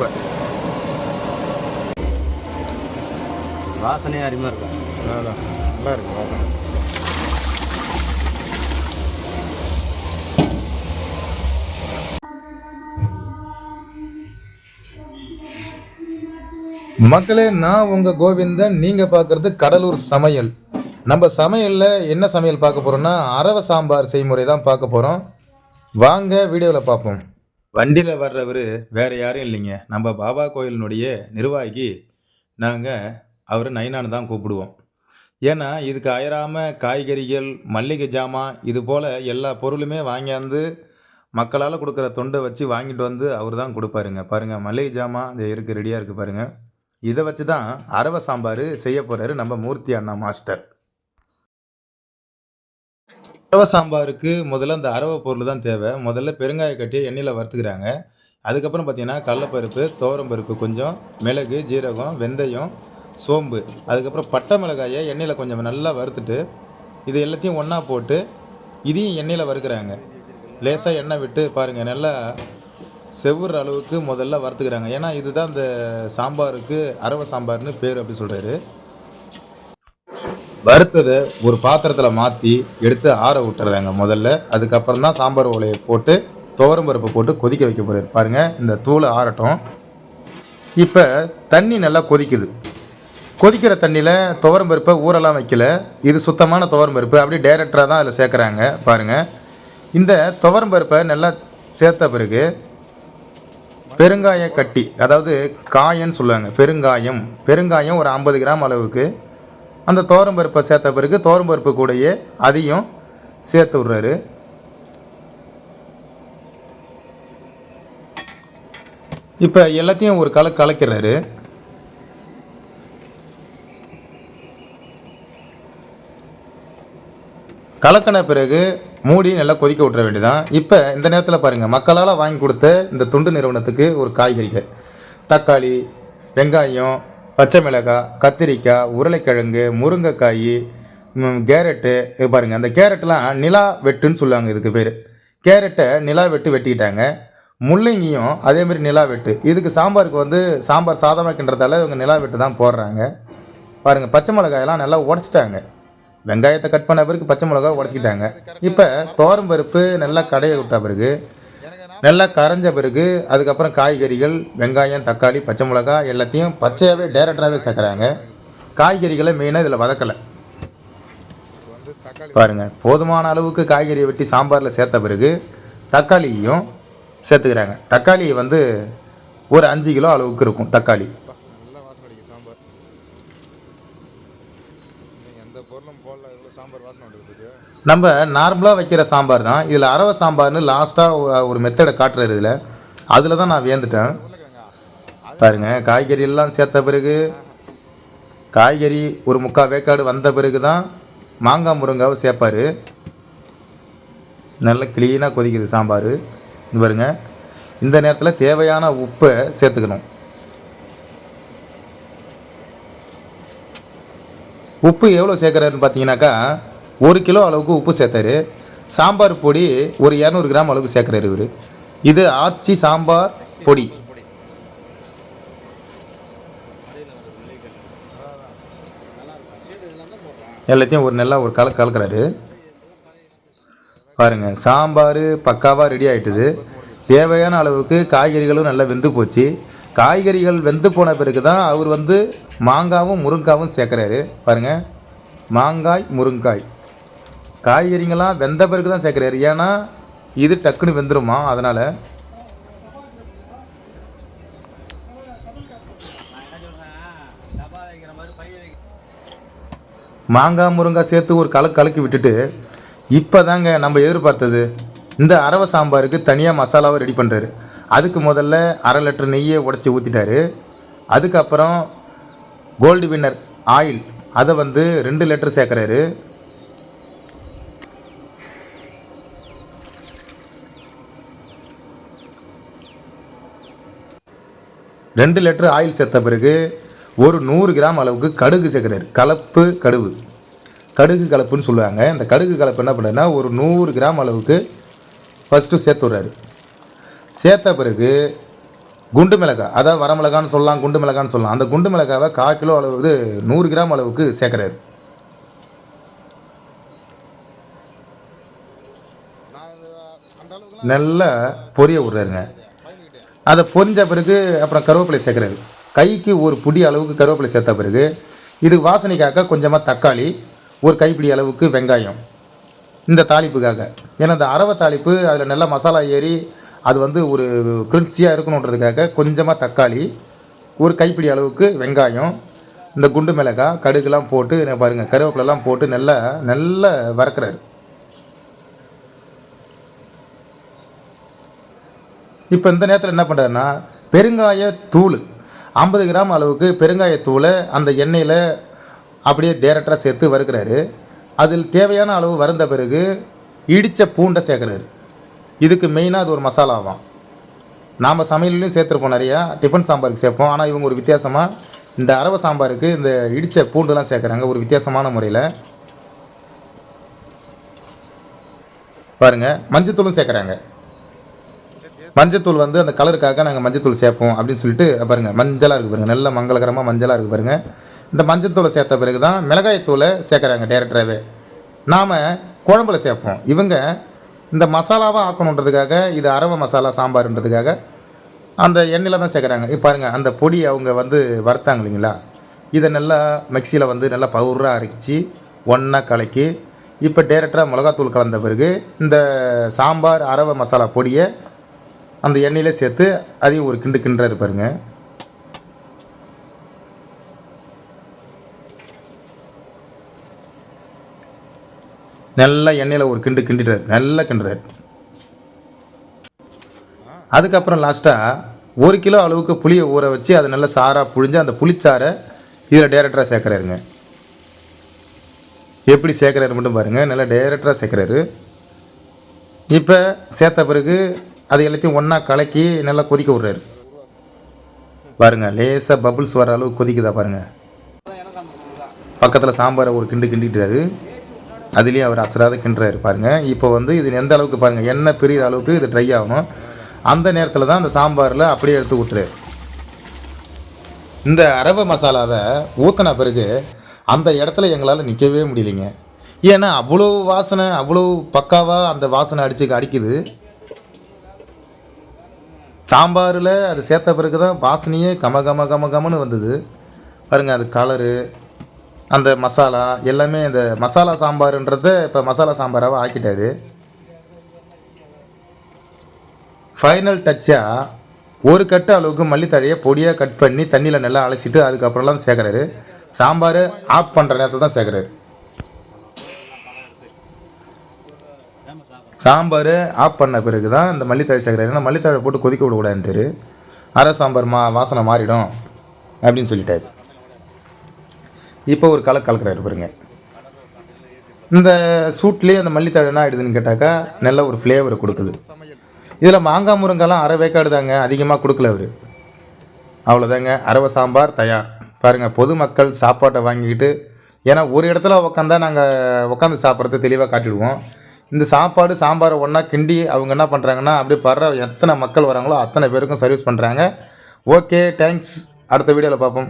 இப்போ வாசனையே அருமையாக இருக்கும் நல்லா இருக்கு வாசனை. மக்களே நான் உங்கள் கோவிந்தன். நீங்கள் பார்க்குறது கடலூர் சமையல். நம்ம சமையலில் என்ன சமையல் பார்க்க போகிறோம்னா அரவை சாம்பார் செய்முறை தான் பார்க்க போகிறோம் வாங்க வீடியோவில் பார்ப்போம். வண்டியில் வர்றவர் வேறு யாரும் இல்லைங்க. நம்ம பாபா கோயிலினுடைய நிர்வாகி நாங்கள் அவர் நைனான்னு தான் கூப்பிடுவோம். ஏன்னா இதுக்கு அயராமல் காய்கறிகள் மல்லிகை ஜாமான் இது போல் எல்லா பொருளுமே வாங்கியாந்து மக்களால் கொடுக்குற தொண்டை வச்சு வாங்கிட்டு வந்து அவர் தான் கொடுப்பாருங்க. பாருங்கள் மல்லிகை ஜாமான் இது இருக்குது ரெடியாக இருக்குது பாருங்கள் இதை வச்சு தான் அரவை சாம்பார் செய்ய போகிறாரு நம்ம மூர்த்தி அண்ணா மாஸ்டர். அரவை சாம்பாருக்கு முதல்ல அந்த அரவை பொருள் தான் தேவை. முதல்ல பெருங்காய கட்டி எண்ணெயில் வறுத்துக்கிறாங்க. அதுக்கப்புறம் பார்த்தீங்கன்னா கடலப்பருப்பு துவரம்பருப்பு கொஞ்சம் மிளகு ஜீரகம் வெந்தயம் சோம்பு அதுக்கப்புறம் பட்டை மிளகாயை எண்ணெயில் கொஞ்சம் நல்லா வறுத்துட்டு இது எல்லாத்தையும் ஒன்றா போட்டு இதையும் எண்ணெயில் வறுக்கிறாங்க. லேசாக எண்ணெய் விட்டு பாருங்கள் நல்லா செவ்வற அளவுக்கு முதல்ல வறுத்துக்கிறாங்க. ஏன்னா இதுதான் இந்த சாம்பாருக்கு அரவை சாம்பார்னு பேர் அப்படி சொல்கிறாரு வறுத்ததை ஒரு பாத்திரத்தில் மாற்றி எடுத்து ஆற விட்டுறாங்க முதல்ல. அதுக்கப்புறம் தான் சாம்பார் ஓலையை போட்டு துவரம் பருப்பு போட்டு கொதிக்க வைக்க போகிறாரு பாருங்கள் இந்த தூளை ஆறட்டும். இப்போ தண்ணி நல்லா கொதிக்குது. கொதிக்கிற தண்ணியில் துவரம் பருப்பை ஊரெல்லாம் வைக்கல. இது சுத்தமான துவரம் பருப்பு. அப்படியே டைரக்டராக தான் அதில் சேர்க்குறாங்க. பாருங்கள் இந்த துவரம் பருப்பை நல்லா சேர்த்த பிறகு பெருங்காய கட்டி அதாவது காயன்னு சொல்லுவாங்க. பெருங்காயம். பெருங்காயம் ஒரு ஐம்பது கிராம் அளவுக்கு அந்த தோரம் பருப்பை சேர்த்த பிறகு தோரம்பருப்பு கூடயே அதையும் சேர்த்து விட்றாரு. இப்போ எல்லாத்தையும் ஒரு கல கலக்கிறாரு. கலக்கின பிறகு மூடி நல்லா கொதிக்க விட்டுற வேண்டியதான் இப்போ இந்த நேரத்தில் பாருங்கள் மக்களால் வாங்கி கொடுத்த இந்த துண்டு நிறுவனத்துக்கு ஒரு காய்கறிகள். தக்காளி வெங்காயம் பச்சை மிளகாய் கத்திரிக்காய் உருளைக்கிழங்கு முருங்கைக்காய் கேரட்டு. இது பாருங்கள் அந்த கேரட்லாம் நிலா வெட்டுன்னு சொல்லுவாங்க இதுக்கு பேர். கேரட்டை நிலா வெட்டு வெட்டிக்கிட்டாங்க. முள்ளங்கியும் அதேமாதிரி நிலா வெட்டு. இதுக்கு சாம்பாருக்கு வந்து சாம்பார் சாதமாக கிண்டுறதால இவங்க நிலா வெட்டு தான் போடுறாங்க. பாருங்கள் பச்சை மிளகாயெல்லாம் நல்லா உடச்சிட்டாங்க. வெங்காயத்தை கட் பண்ண பிறகு பச்சை மிளகாய் உடச்சிக்கிட்டாங்க. இப்போ தோரம் பருப்பு நல்லா கடைய விட்ட பிறகு நல்லா கரைஞ்ச பிறகு அதுக்கப்புறம் காய்கறிகள் வெங்காயம் தக்காளி பச்சை மிளகாய் எல்லாத்தையும் பச்சையாகவே டேரக்டராகவே சேர்க்குறாங்க. காய்கறிகளை மெயினாக இதில் வதக்கலை. பாருங்கள் போதுமான அளவுக்கு காய்கறியை வெட்டி சாம்பாரில் சேர்த்த பிறகு தக்காளியையும் சேர்த்துக்கிறாங்க. தக்காளி வந்து ஒரு அஞ்சு கிலோ அளவுக்கு இருக்கும் தக்காளி. நல்லா சாம்பார் எந்த பொருளும் போடல சாம்பார் வாசனை நம்ம நார்மலாக வைக்கிற சாம்பார் தான். இதில் அரவை சாம்பார்னு லாஸ்ட்டாக ஒரு மெத்தடை காட்டுறது இதில். அதில் தான் நான் வேந்துட்டேன் பாருங்கள் காய்கறி எல்லாம் சேர்த்த பிறகு காய்கறி ஒரு முக்கால் வேக்காடு வந்த பிறகு தான் மாங்காய் முருங்காவை சேர்ப்பார். நல்லா க்ளீனாக கொதிக்குது சாம்பார். பாருங்க இந்த நேரத்தில் தேவையான உப்பை சேர்த்துக்கணும். உப்பு எவ்வளோ சேர்க்குறாருன்னு பார்த்தீங்கன்னாக்கா ஒரு கிலோ அளவுக்கு உப்பு சேர்த்தாரு. சாம்பார் பொடி ஒரு இரநூறு கிராம் அளவுக்கு சேர்க்குறாரு இவர். இது ஆச்சி சாம்பார் பொடி. எல்லாத்தையும் ஒரு நல்லா ஒரு கலக்கு கலக்குறாரு. பாருங்கள் சாம்பார் பக்காவாக ரெடி ஆகிட்டுது தேவையான அளவுக்கு காய்கறிகளும் நல்லா வெந்து போச்சு. காய்கறிகள் வெந்து போன பிறகு தான் அவர் வந்து மாங்காவும் முருங்காவும் சேர்க்குறாரு. பாருங்க மாங்காய் முருங்காய். காய்கறிங்கெல்லாம் வெந்த பிறகு தான் சேர்க்குறாரு. ஏன்னா இது டக்குன்னு வெந்துருமா? அதனால். மாங்காய் முருங்காய் சேர்த்து ஒரு கலக்கு கலக்கி விட்டுட்டு இப்போ தாங்க நம்ம எதிர்பார்த்தது. இந்த அரவை சாம்பாருக்கு தனியாக மசாலாவை ரெடி பண்ணுறாரு அதுக்கு முதல்ல அரை லிட்டர் நெய்யை உடச்சி ஊற்றிட்டாரு அதுக்கப்புறம் கோல்டு வின்னர் ஆயில் அதை வந்து ரெண்டு லிட்டர் சேர்க்குறாரு. ரெண்டு லிட்டர் ஆயில் சேர்த்த பிறகு ஒரு நூறு கிராம் அளவுக்கு கடுகு சேர்க்குறாரு. கலப்பு கடுகு. கடுகு கலப்புன்னு சொல்லுவாங்க. இந்த கடுகு கலப்பு என்ன பண்ணுறதுன்னா ஒரு நூறு கிராம் அளவுக்கு ஃபஸ்ட்டு சேர்த்து விட்றாரு. சேர்த்த பிறகு குண்டு மிளகாய் அதாவது வரமிளகான்னு சொல்லலாம் குண்டு மிளகான்னு சொல்லலாம். அந்த குண்டு மிளகாவை கால் கிலோ அளவுக்கு நூறு கிராம் அளவுக்கு சேர்க்குறாரு. நல்லா பொரிய விட்றாருங்க. அதை பொரிஞ்ச பிறகு அப்புறம் கருவேப்பிலை சேர்க்குறாரு கைக்கு ஒரு புடி அளவுக்கு கருவேப்பிலை சேர்த்த பிறகு இது வாசனைக்காக கொஞ்சமாக தக்காளி ஒரு கைப்பிடி அளவுக்கு வெங்காயம். இந்த தாளிப்புக்காக. ஏன்னா இந்த அரவை தாளிப்பு அதில் நல்லா மசாலா ஏறி அது வந்து ஒரு கிரின்ச்சியாக இருக்கணுன்றதுக்காக கொஞ்சமாக தக்காளி ஒரு கைப்பிடி அளவுக்கு வெங்காயம் இந்த குண்டு மிளகாய் கடுகுலாம் போட்டு பாருங்கள் கருவேப்பிலெலாம் போட்டு நல்லா நல்லா வறக்குறாரு. இப்போ இந்த நேரத்தில் என்ன பண்ணுறதுன்னா பெருங்காய தூள். ஐம்பது கிராம் அளவுக்கு பெருங்காயத்தூளை அந்த எண்ணெயில் அப்படியே டேரக்டாக சேர்த்து வறுக்கிறாரு. அதில் தேவையான அளவு வறுந்த பிறகு இடித்த பூண்டை சேர்க்குறாரு. இதுக்கு மெயினாக அது ஒரு மசாலாவாம் நாம் சமையல்லையும் சேர்த்துருப்போம் நிறையா டிஃபன் சாம்பாருக்கு சேர்ப்போம். ஆனால் இவங்க ஒரு வித்தியாசமாக இந்த அரவை சாம்பாருக்கு இந்த இடித்த பூண்டுலாம் சேர்க்குறாங்க ஒரு வித்தியாசமான முறையில். பாருங்கள் மஞ்சத்தூளும் சேர்க்குறாங்க. மஞ்சத்தூள் வந்து அந்த கலருக்காக நாங்கள் மஞ்சத்தூள் சேர்ப்போம் அப்படின்னு சொல்லிட்டு பாருங்கள் மஞ்சளாக இருக்குது பாருங்கள் நல்ல மங்களகரமாக மஞ்சளாக இருக்குது பாருங்கள் இந்த மஞ்சத்தூளை சேர்த்த பிறகு தான் மிளகாய்த்தூளை சேர்க்குறாங்க டேரக்டராகவே நாம் குழம்புல சேர்ப்போம். இவங்க இந்த மசாலாவாக ஆக்கணுன்றதுக்காக இது அரவை மசாலா சாம்பார்ன்றதுக்காக அந்த எண்ணெயில் தான் சேர்க்குறாங்க. இப்போ பாருங்கள் அந்த பொடி அவங்க வந்து வறுத்தாங்க இல்லைங்களா? இதை நல்லா மிக்சியில் வந்து நல்லா பவுடராக அரைச்சி ஒன்றா கலக்கி இப்போ டேரெக்டாக மிளகாத்தூள் கலந்த பிறகு இந்த சாம்பார் அரவை மசாலா பொடியை அந்த எண்ணெயிலே சேர்த்து அதையும் ஒரு கிண்டு கிண்டுறாரு பாருங்க. நல்லா எண்ணெயில் ஒரு கிண்டு கிண்டுறாரு நல்லா கிண்டுறாரு. அதுக்கப்புறம் லாஸ்ட்டாக ஒரு கிலோ அளவுக்கு புளியை ஊற வச்சு அதை நல்லா சாராக புழிஞ்சு அந்த புளிச்சாரை இதில் டேரக்டராக சேர்க்குறாருங்க. எப்படி சேர்க்குறாரு மட்டும் பாருங்கள் நல்லா டேரக்டராக சேர்க்குறாரு. இப்போ சேர்த்த பிறகு அது எல்லாத்தையும் ஒன்றா கலக்கி நல்லா கொதிக்க விட்றாரு. பாருங்கள் லேசாக பபுள்ஸ் வர அளவு கொதிக்குதா பாருங்கள் பக்கத்தில் சாம்பாரை ஒரு கிண்டு கிண்டிட்டுறாரு. அதுலேயும் அவர் அசராத கிண்டுறாரு பாருங்கள் இப்போ வந்து இது எந்த அளவுக்கு பாருங்கள் எண்ணெய் பிரிகிற அளவுக்கு இது ட்ரை ஆகணும். அந்த நேரத்தில் தான் அந்த சாம்பாரில் அப்படியே எடுத்து ஊற்றுறாரு இந்த அரவை மசாலாவை ஊற்றின பிறகு அந்த இடத்துல எங்களால் நிற்கவே முடியலைங்க. ஏன்னா அவ்வளோ வாசனை அவ்வளோ பக்காவாக அந்த வாசனை அடிச்சு அடிக்குது. சாம்பாரில் அது சேர்த்த பிறகு தான் வாசனையே கம கம கம கமன்னு வந்தது. பாருங்கள் அது கலரு அந்த மசாலா எல்லாமே இந்த மசாலா சாம்பாருன்றத இப்போ மசாலா சாம்பாராக ஆக்கிட்டாரு. ஃபைனல் டச்சாக ஒரு கட்டு அளவுக்கு மல்லித்தழையை பொடியாக கட் பண்ணி தண்ணியில் நல்லா அலசிட்டு அதுக்கப்புறம்லாம் சேர்க்குறாரு. சாம்பார் ஆஃப் பண்ணுற நேரத்தில் தான் சேர்க்குறாரு. சாம்பார் ஆஃப் பண்ண பிறகு தான் இந்த மல்லித்தழை சேர்க்குறாரு ஏன்னா மல்லித்தழை போட்டு கொதிக்க விடக்கூடாதுன்ட்டு அரை சாம்பார் மா வாசனை மாறிடும் அப்படின்னு சொல்லிட்டாரு. இப்போ ஒரு கலக்கு கலக்குறாரு பாருங்க. இந்த சூட்லேயே அந்த மல்லித்தழை என்ன ஆகிடுதுன்னு கேட்டாக்கா நல்ல ஒரு ஃப்ளேவர் கொடுக்குது. சமையல் இதில் மாங்காய் முருங்கெல்லாம் அரை வேக்காடு தாங்க அதிகமாக கொடுக்கல அவர். அவ்வளோதாங்க அரவை சாம்பார் தயார். பாருங்கள் பொதுமக்கள் சாப்பாட்டை வாங்கிக்கிட்டு ஏன்னா ஒரு இடத்துல உக்காந்தா நாங்கள் உட்காந்து சாப்பிட்றது தெளிவாக காட்டிடுவோம். இந்த சாப்பாடு சாம்பாரை ஒன்றா கிண்டி அவங்க என்ன பண்ணுறாங்கன்னா அப்படியே படுற எத்தனை மக்கள் வராங்களோ அத்தனை பேருக்கும் சர்வீஸ் பண்ணுறாங்க ஓகே தேங்க்ஸ் அடுத்த வீடியோவில் பார்ப்போம்.